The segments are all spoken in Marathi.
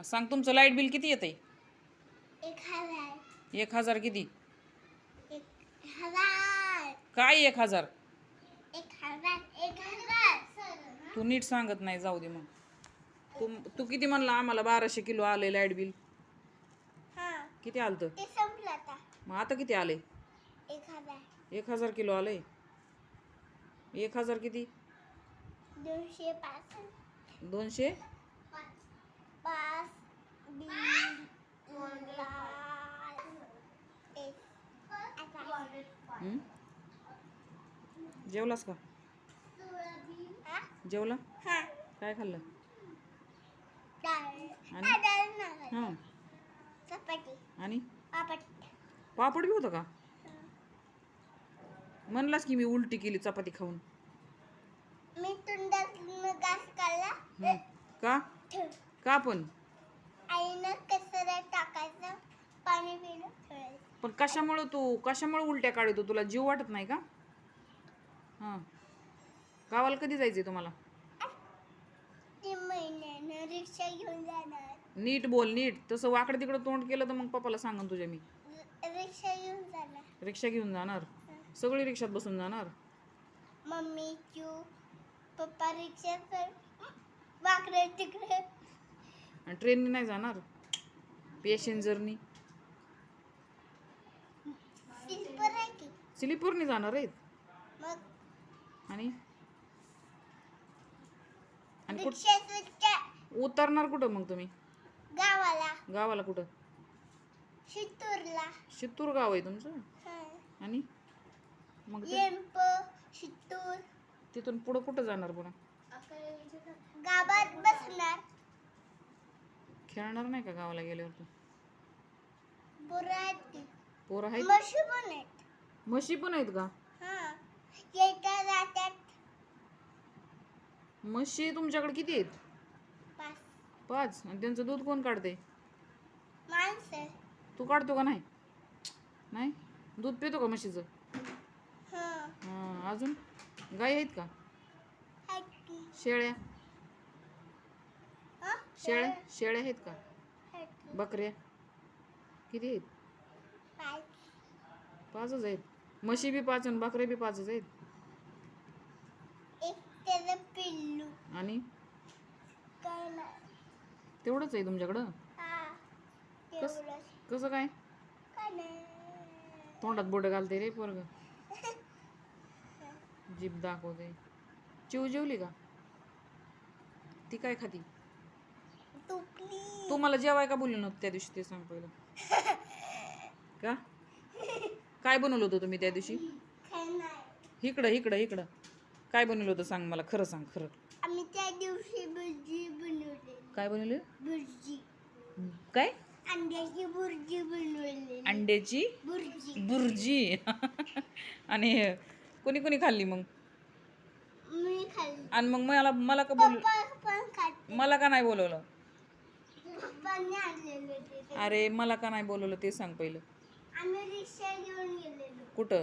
हा, सांग तुमचं लाइट बिल किती येतंय? एक हजार. एक हजार किती? एक हजार. काय एक हजार? एक हजार एक हजार. तू नीट सांगत नाही जाऊ दे मग. तू तू किती म्हणला आम्हाला बाराशे किलो आले लाइट बिल? हा. किती आलं ते संपलं आता. मग आता किती आले एक हजार. एक हजार किलो आले एक हजार किती? दोनशे पाच. दोनशे? आता. हं? जेवलास का हा? जेवला हा काय खाल्लं डाळ आणि? हा, डाळ नाही. हां चपाती आणि पापड पापड बी होतं का म्हणलास की मी उलटी केली चपाती खाऊन मी तुंडातून घास काढला हं. का. का पण? आईनं कसरत टाकायचं पाणी पिणं ठेवायचं. पण कशामुळं तू कशामुळं उलट्या काढतो? तुला जीव वाटत नाही का? हां. गावाला कधी जायचंय तुम्हाला? तीन महिन्यानं रिक्षा घेऊन जाणार. नीट बोल नीट. तसं वाकडं तिकडं तोंड केलं तर मग पप्पाला सांगन तुझ्या मी. र- रिक्षा घेऊन जाणार. रिक्षा घेऊन जाणार? सगळी रिक्षात बसून जाणार? मम्मी चू पप्पा रिक्षा तर वाकडे तिकडे आणि ट्रेननी नाही जाणार. पॅसेंजरनी स्लीपरनी जाणार आहेत. आणि? आणि कुठ? उतरणार कुठं मग तुम्ही? गावाला. गावाला कुठं? शितूरला शित्तूर गाव आहे तुमचं? हा. आणि? मग शितूर तिथून पुढं कुठं जाणार पुन्हा? गावात बसणार. खेळणार नाही का गावाला गेल्यावर तू? बुरा आहेत की. पोरं आहेत? म्हशी पण आहेत. म्हशी पण आहेत का? हा. म्हशी तुमच्याकडे किती आहेत? पाच. पाच. आणि त्यांचं दूध कोण काढते माणसं. तू काढतो का नाही? नाही? दूध पितो का म्हशीचं? हा. हां अजून? गाय आहेत का? आहेत की. शेळ्या? शेळ्या? शेळ्या? आहेत का. बकऱ्या? किती आहेत? पाच. पाचच आहेत. म्हशी बी पाच आणि बकऱ्या बी पाचच आहेत. एक त्याचं पिल्लू. आणि? तेवढंच आहे तुमच्याकडं? हा कस तेवढंच. कसं काय? तोंडात बोट घालते रे पोरग. जीभ दाखवते चिव जेवली का? ती काय खाती? तुपली तू मला जेवाय का बोलली नव्हतं त्या दिवशी ते सांग पहिलं? का? काय बनवलं होतं तुम्ही त्या दिवशी? इकडं इकडं इकडं. काय बनवलं होतं सांग मला खरं सांग खरं. आम्ही त्या दिवशी भुर्जी बनवली. काय बनवलं? भुर्जी. काय? अंड्याची भुर्जी बनवली अंड्याची भुर्जी. बुर्जी आणि कोणी कोणी खाल्ली मग? मी खाल्ली. आणि मग मला मला का बोल पप्पा पण खाते मला का नाही बोलवलं? पप्पांनी आणलेले होते ते. अरे मला का नाही बोलवलं ते सांग पहिलं. आम्ही रिक्षा घेऊन गेलेलो. कुठं?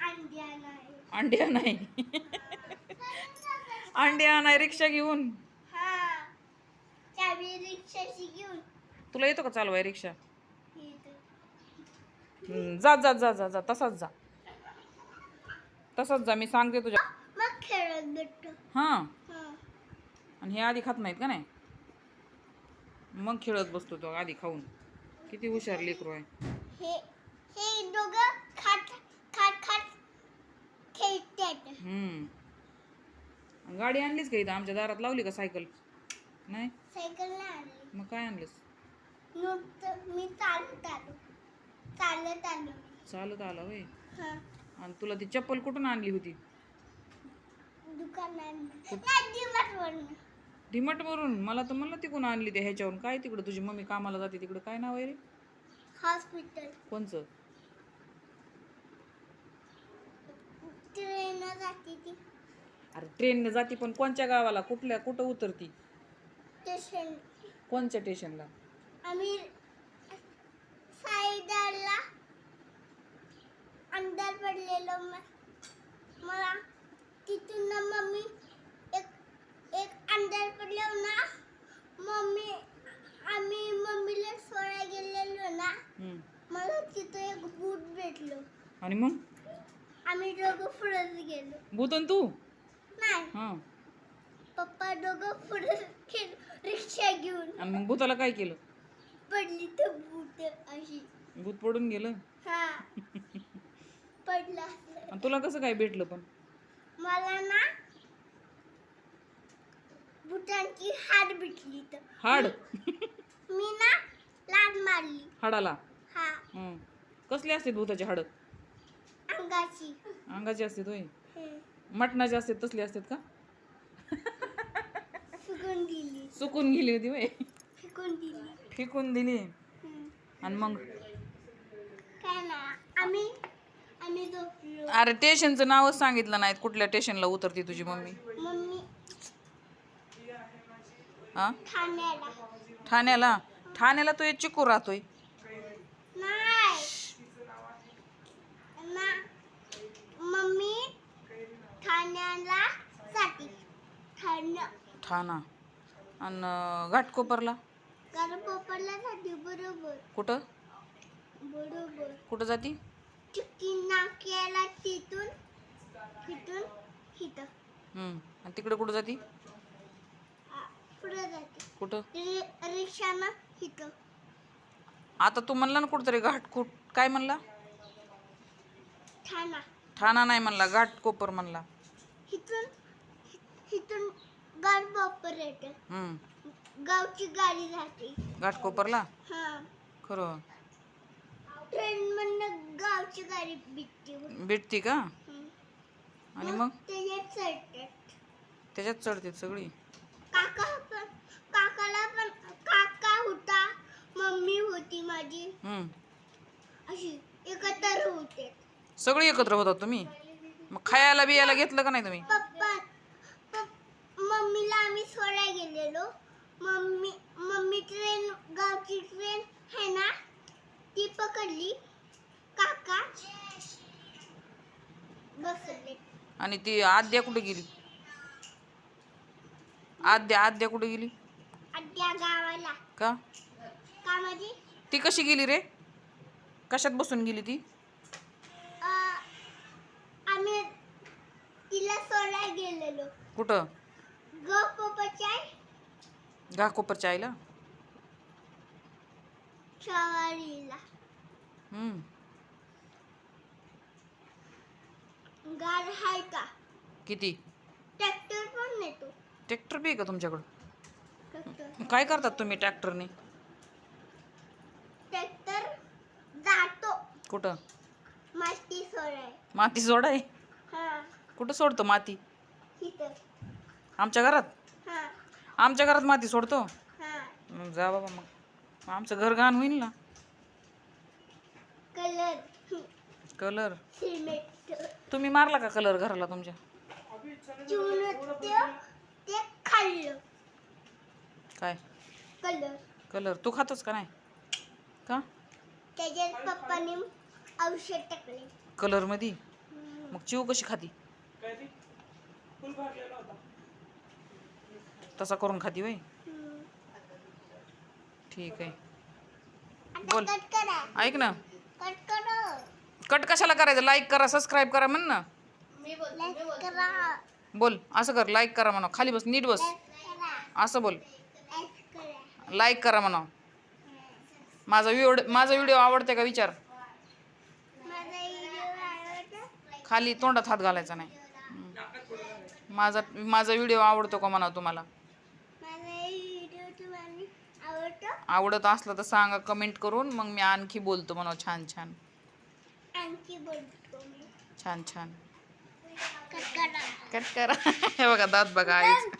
अंड्या नाही. अंड्या नाही. अंड्या नाही रिक्षा घेऊन. हा. चावी रिक्षाची घेऊन. तुला येतो का चालवाय रिक्षा? येतो. हम्म, जा जा जा जा जा तसाच जा. तसाच जा मी सांगते तुझ्या मग खेळत भेटतो हां. हा. आणि हे आधी खात नाहीत का नाही? मग खेळत बसतो तो आधी खाऊन. किती हुशार लेकरू आहे. हे हे दोघं खात खेळतात. हम्म. गाडी आणलीच का इथं? आमच्या दारात लावली का सायकल? नाही? सायकल नाही आणली. मग काय आणलीस? मी चालत आलो. चालत आलो. चालत आला होय. हा. आणि तुला ती चप्पल कुठून आणली होती? दुकानात नाही. डिमट वरून मला तर म्हणलं तिकडून आणली ते ह्याच्यावरून. काय तिकडं? तुझी मम्मी कामाला जाते तिकडं. काय नाव आहे रे? हॉस्पिटल. कोणचं? ट्रेन जाते ती. अरे ट्रेनने जाती पण कोणत्या गावाला? कुठल्या? कुठं उतरती? स्टेशन. कोणत्या स्टेशनला? आम्ही साईदारला अंधार पडलेलो म- मला तिथून ना मम्मी अंधार पडलो हो ना मम्मी आम्ही मम्मीला सोडा गेलेलो ना मला तिथं एक बूट भेटलो. आणि मग? आम्ही दोघं पुढेच गेलो. भूत आणि तू? नाही. हां. पप्पा दोघं पुढेच गेलो रिक्षा घेऊन. मग भूताला काय केलं? पडली तर भूत अशी. भूत पडून गेलं? हा. पडला आणि तुला कसं काय भेटलं पण? मला ना बुटांची हाड भेटली तर हाड? मी ना लाद मारली. हाडाला? हा. हं. कसले असतात भूताचे हाड? अंगाची. अंगाचे असतात होय? हम्म. मटणाचे असतात तसले असतात का? फेकून दिली. चुकून गेली होती होय. फेकून दिली. फेकून दिली. आणि मग? काय ना आम्ही आम्ही झोपलो. अरे स्टेशनचं नावच सांगितलं नाहीत. कुठल्या स्टेशनला उतरते तुझी मम्मी? हा? ठाण्याला. ठाण्याला? ठाण्याला तो एक चिकू राहतोय. मम्मी ठाण्याला ठाणा. आणि घाटकोपरला? जाते बरोबर. कुठं? बरोबर. कुठं जाती? तिथून. आणि तिकडे कुठं जाती? पुढं जाते. कुठं? रि- रिक्षानं इथं आता तू म्हणला ना कुठतरी घाटकोट. काय म्हणला? ठाणा. ठाणा नाही म्हणला घाटकोपर म्हणला. इथून इथून गाड बॉपर येते हम्म. गावची गाडी जाते घाटकोपरला? हा. खरं. ट्रेन मधनं गावची गाडी भेटते. भेटती का. आणि मग त्याच्यात चढतात. त्याच्यात चढते सगळी. काका पण काकाला पण काका होता मम्मी होती माझी. हम्म. अशी एकत्र होते. सगळी एकत्र होतात तुम्ही? मग खायला बियाला घेतलं का नाही तुम्ही? पप्पा पप- मम्मीला आम्ही सोडायला गेलेलो. मम्मी मम्मी ट्रेन गावची ट्रेन आहे ना ती पकडली. काका बसले. आणि ती आद्या कुठे गेली? आद्या आद्या कुठे गेली? आद्या गावाला. का? ती कशी गेली रे? कशात बसून गेली ती? आम्ही तिला सोडायला गेलेलो. कुठं? ग घाकोपरच्या आईला? सवारीला हम्म. गाड हाय का? किती? ट्रॅक्टर पण नेतो. ट्रॅक्टर बी आहे का तुमच्याकडं? काय करतात तुम्ही ट्रॅक्टरने? ट्रॅक्टर जातो. कुठं? माती सोडाय माती सोडाय? हा. कुठं सोडतो माती? आमच्या घरात? हा. आमच्या घरात माती सोडतो? हा. जा बाबा मग. आमचं घर घाण होईल ना. कलर. कलर. तुम्ही मारला का कलर घराला तुमच्या? काय? कलर कलर तू खातोस का नाही? का? त्याच्यात पप्पाने औषध टाकले. कलरमध्ये मग चिव कशी खाती? तसा करून खाती वय. ठीक आहे. बोल. कट करा. ऐक ना. कट करा. कट कशाला करायचं? लाईक करा सबस्क्राईब करा म्हण ना. बोल असं कर लाईक करा म्हणा. खाली बस नीट बस. असं बोल. लाईक करा म्हणा. माझा व्हिडिओ माझा व्हिडिओ आवडते का विचार? खाली तोंडात हात घालायचा नाही. माझा माझा व्हिडिओ आवडतो का म्हणा तुम्हाला? आवडतो असलं तर सांगा कमेंट करून. मग मी आणखी बोलतो म्हणा छान छान. छान छान. कट करा. हे बघा दात बघा आईच